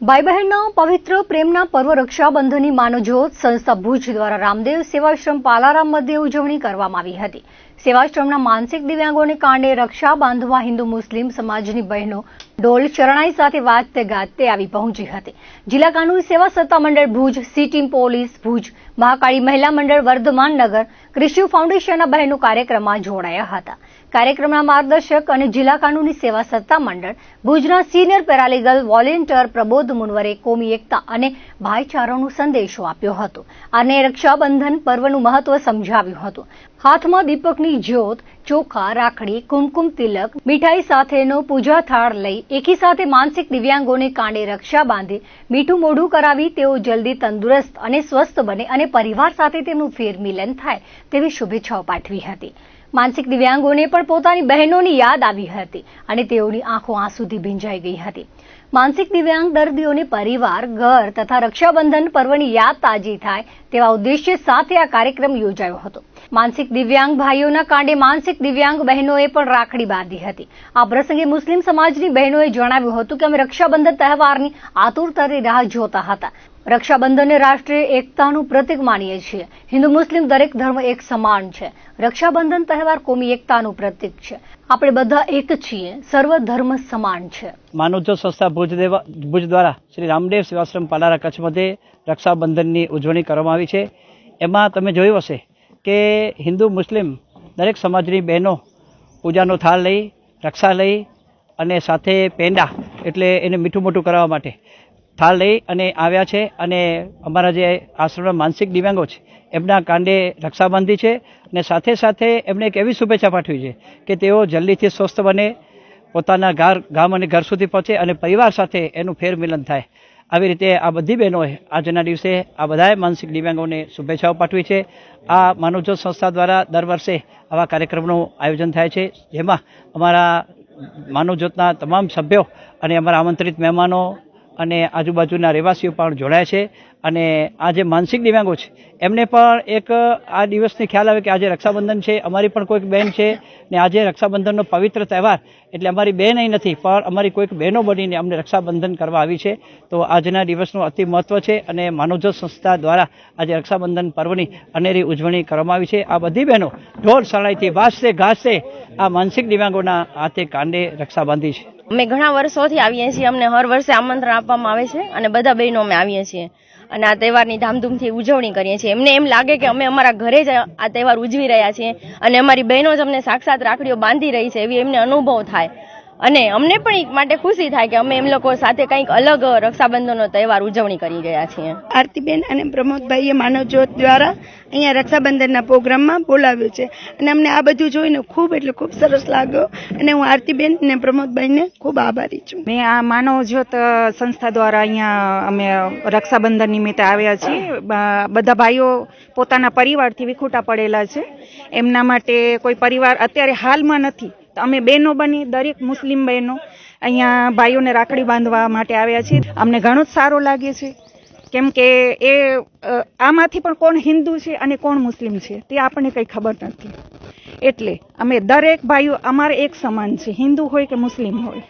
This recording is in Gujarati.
ભાઈ બહેનના પવિત્ર પ્રેમના પર્વ રક્ષાબંધનની માનવજ્યોત સંસ્થા ભુજ દ્વારા રામદેવ સેવાશ્રમ પાલારામ મધ્યે ઉજવણી કરવામાં આવી હતી. સેવાશ્રમના માનસિક દિવ્યાંગોને કાંડે રક્ષા બાંધવા હિન્દુ મુસ્લિમ સમાજની બહેનો ઢોલ શરણાઈ સાથે વાજતે ગાજતે આવી પહોંચી હતી. જિલ્લા કાનૂની સેવા સત્તા મંડળ Bhuj C team police Bhuj, Mahakali મહિલા મંડળ વર્ધમાન નગર ક્રિશ્યુ ફાઉન્ડેશનના બહેનો કાર્યક્રમમાં જોડાયા હતા. કાર્યક્રમના માર્ગદર્શક અને જિલ્લા કાનૂની સેવા સત્તા મંડળ, ભુજના સિનિયર પેરાલીગલ વોલેન્ટિયર પ્રબોધ મુનવરે કોમી એકતા અને ભાઈચારાનો સંદેશો આપ્યો હતો. અને રક્ષાબંધન પર્વનું મહત્વ સમજાવ્યું હતું. હાથમાં દીપકની જ્યોત, ચોખા, રાખડી, કુમકુમ તિલક, મીઠાઈ સાથેનો પૂજા થાળ લઈ એકી સાથે માનસિક દિવ્યાંગોને કાંડે રક્ષા બાંધી મીઠું મોઢું કરાવી તેઓ જલ્દી તંદુરસ્ત અને સ્વસ્થ બને અને પરિવાર સાથે તેમનું ફેરમિલન થાય. તેવી શુભેચ્છાઓ પાઠવી હતી. માનસિક દિવ્યાંગોને પણ પોતાની બહેનોની યાદ આવી હતી અને તેઓની આંખો આંસુથી ભીંજાઈ ગઈ હતી. માનસિક દિવ્યાંગ દર્દીઓને પરિવાર, ઘર તથા રક્ષાબંધન પર્વની યાદ તાજી થાય તેવા ઉદ્દેશ્ય સાથે આ કાર્યક્રમ યોજાયો હતો. માનસિક દિવ્યાંગ ભાઈઓના કાંડે માનસિક દિવ્યાંગ બહેનોએ પણ રાખડી બાંધી હતી. આ પ્રસંગે મુસ્લિમ સમાજની બહેનોએ જણાવ્યું હતું કે અમે રક્ષાબંધન તહેવારની આતુરતાની રાહ જોતા હતા. રક્ષાબંધનને રાષ્ટ્રીય એકતાનું પ્રતીક માનીએ છીએ. હિન્દુ મુસ્લિમ દરેક ધર્મ એક સમાન છે. રક્ષાબંધન તહેવાર કોમી એકતાનું પ્રતીક છે. આપણે બધા એક છીએ. સર્વ ધર્મ સમાન છે. માનવજો સંસ્થા ભુજ દેવા ભુજ દ્વારા શ્રી રામદેવ સેવાશ્રમ પાલારા કચ્છ મધ્યે રક્ષાબંધનની ઉજવણી કરવામાં આવી છે. એમાં તમે જોયું હશે કે હિન્દુ મુસ્લિમ દરેક સમાજની બહેનો પૂજાનો થાળ લઈ, રક્ષા લઈ અને સાથે પેંડા એટલે એને મીઠું મોટું કરાવવા માટે થાળ લઈ અને આવ્યા છે અને અમારા જે આશ્રમના માનસિક દિવ્યાંગો છે, એમના કાંડે રક્ષા બાંધી છે અને સાથે સાથે એમને એક એવી શુભેચ્છા પાઠવી છે કે તેઓ જલ્દીથી સ્વસ્થ બને, પોતાના ઘર, ગામ અને ઘર સુધી પહોંચે અને પરિવાર સાથે એનું ફેરમિલન થાય. આવી રીતે આ બધી બહેનોએ આજના દિવસે આ બધાએ માનસિક દિવ્યાંગોને શુભેચ્છાઓ પાઠવી છે. આ માનવજ્યોત સંસ્થા દ્વારા દર વર્ષે આવા કાર્યક્રમનું આયોજન થાય છે, જેમાં અમારા માનવજ્યોતના તમામ સભ્યો અને અમારા આમંત્રિત મહેમાનો અને આજુબાજુના રહેવાસીઓ પણ જોડાયા છે. અને આ જે માનસિક દિવ્યાંગો છે, એમને પણ એક આ દિવસની ખ્યાલ આવે કે આજે રક્ષાબંધન છે, અમારી પણ કોઈક બહેન છે ને આજે રક્ષાબંધનનો પવિત્ર તહેવાર. એટલે અમારી બહેન અહીં નથી, પણ અમારી કોઈક બહેનો બનીને અમને રક્ષાબંધન કરવા આવી છે. તો આજના દિવસનું અતિ મહત્વ છે અને માનવજ્યોત સંસ્થા દ્વારા આજે રક્ષાબંધન પર્વની અનેરી ઉજવણી કરવામાં આવી છે. આ બધી બહેનો ઢોર શરણાઈથી વાસતે ઘાસતે આ માનસિક દિવ્યાંગોના હાથે કાંડે રક્ષા બાંધી છે. અમે ઘણા વર્ષોથી આવીએ છીએ, અમને હર વર્ષે આમંત્રણ આપવામાં આવે છે અને બધા બહેનો અમે આવીએ છીએ. અને આ તહેવારની ધામધૂમથી ઉજવણી કરીએ છીએ. એમને એમ લાગે કે અમે અમારા ઘરે જ આ તહેવાર ઉજવી રહ્યા છીએ અને અમારી બહેનો જ અમને સાક્ષાત રાખડીઓ બાંધી રહી છે એવી એમને અનુભવ થાય. અને અમને પણ એક માટે ખુશી થાય કે અમે એમ લોકો સાથે કંઈક અલગ રક્ષાબંધનનો તહેવાર ઉજવણી કરી ગયા છીએ. આરતીબેન અને પ્રમોદભાઈએ માનવજ્યોત દ્વારા અહીંયા રક્ષાબંધનના પ્રોગ્રામમાં બોલાવ્યું છે. અને અમને આ બધું જોઈને ખૂબ એટલે ખૂબ સરસ લાગ્યો. અને હું આરતીબેન અને પ્રમોદભાઈને ખૂબ આભારી છું. મેં આ માનવ જ્યોત સંસ્થા દ્વારા અહીંયા અમે રક્ષાબંધન નિમિત્તે આવ્યા છીએ. બધા ભાઈઓ પોતાના પરિવારથી વિખૂટા પડેલા છે. એમના માટે કોઈ પરિવાર અત્યારે હાલમાં નથી. અમે બહેનો બની, દરેક મુસ્લિમ બહેનો અહીંયા ભાઈઓને રાખડી બાંધવા માટે આવ્યા છીએ. અમને ઘણું જ સારું લાગે છે. કેમ કે એ આમાંથી પણ કોણ હિન્દુ છે અને કોણ મુસ્લિમ છે તે આપણને કંઈ ખબર નથી. એટલે અમે દરેક ભાઈઓ અમારે એક સમાન છે. હિન્દુ હોય કે મુસ્લિમ હોય.